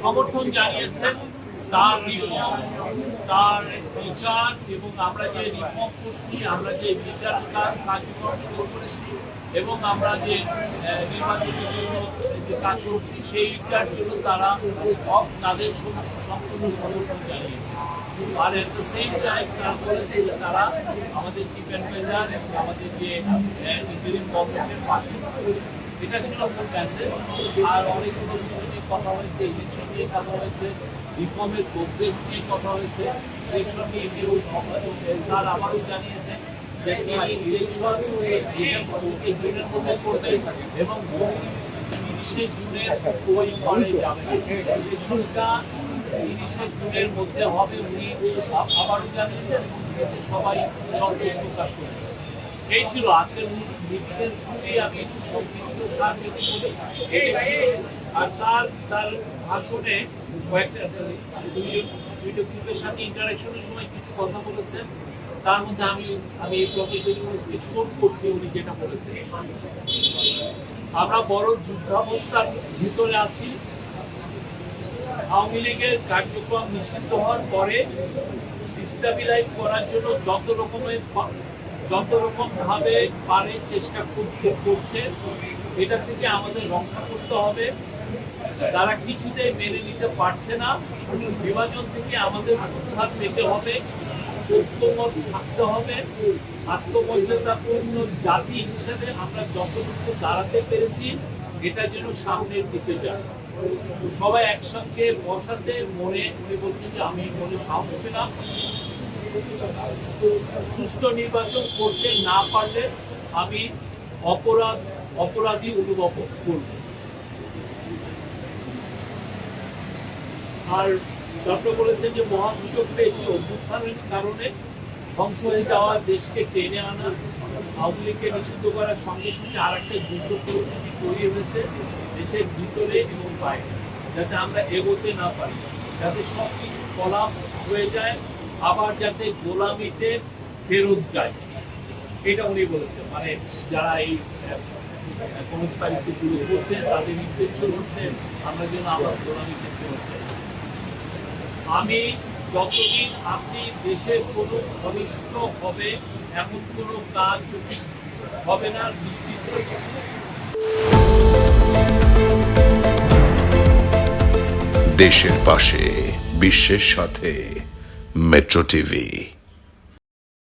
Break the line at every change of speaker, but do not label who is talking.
সমর্থন জানিয়েছেন তার রিফর্ম তার বিচার এবং আমরা যে রিফর্ম করছি, আমরা যে বিচার কার্যক্রম শুরু করেছি এবং আমরা যে নির্বাচনের জন্য যে কাজ করছি সেইটার জন্য তারা তাদের সম্পূর্ণ সমর্থন জানিয়েছে। আর দ্য সেম টাইম তারা বলেছে যে তারা আমাদের চিফ অ্যাডভাইজার এবং আমাদের যে ইন্টারিম গভর্নমেন্টের পাশে। এটা ছিল মেসেজ আর নিয়ে কথা হয়েছে, ইলেকশন নিয়ে কথা হয়েছে রিফর্মের প্রোগ্রেস নিয়ে কথা হয়েছে, ইলেকশন নিয়ে কেউ স্যার আমারও জানিয়েছে যে এই এবং আবারও জানিয়েছেন সবাই প্রকাশ করেছে এই ছিল আজকের মিটিংয়ের আমি সংক্ষিপ্ত। তার ভাষণে কয়েকটা সাথে ইন্টারাকশনের সময় কিছু কথা বলেছেন। তার মধ্যে আমি আমি করছি, উনি যেটা বলেছেন। আমরা বড় যুদ্ধাবস্থার ভিতরে আছি। আওয়ামী লীগের কার্যক্রম নিষিদ্ধ হওয়ার পরে স্টেবিলাইজ করার জন্য যত রকমের যত রকম ভাবে পারে চেষ্টা করতে করছে, এটা থেকে আমাদের রক্ষা করতে হবে। তারা কিছুতে মেনে নিতে পারছে না। বিভাজন থেকে আমাদের উদ্ধার পেতে হবে ঐক্যমত থাকতে হবে। আত্মমর্যাদাপূর্ণ জাতি হিসেবে আমরা যতটুকু দাঁড়াতে পেরেছি, এটা যেন সামনের দিকে যায়। সবাই একসঙ্গে বসাতে, মনে উনি বলছেন যে আমি মনে সাহস পেলাম। সুষ্ঠু নির্বাচন করতে না পারলে আমি অপরাধ, অপরাধী অনুভব করব। আর ডক্টর বলেছেন যে মহাসূচক পেয়েছি অভ্যুত্থানের কারণে ধ্বংস হয়ে যাওয়া দেশকে টেনে আনা, আওয়ামী লীগকে নিষিদ্ধ করার সঙ্গে সঙ্গে আর একটা যুদ্ধ পরিস্থিতি তৈরি হয়েছে দেশের ভিতরে এবং বাইরে, যাতে আমরা এগোতে না পারি, যাতে সব কিছু কলাপ হয়ে যায়, আবার যাতে গোলামিতে ফেরত যায়। এটা উনি বলেছেন মানে যারা এই কনস্পাইসি গুলো করছে, তাদের ইন্টেনশন হচ্ছে, আমরা যেন আবার গোলামিতে ফেরত যাই। আমি যতদিন আপনি দেশের কোনো ঘনিষ্ঠ হবে, এমন কোনো কাজ হবে না, নিশ্চিত
দেশের পাশে, বিশ্বের সাথে, মেট্রো টিভি।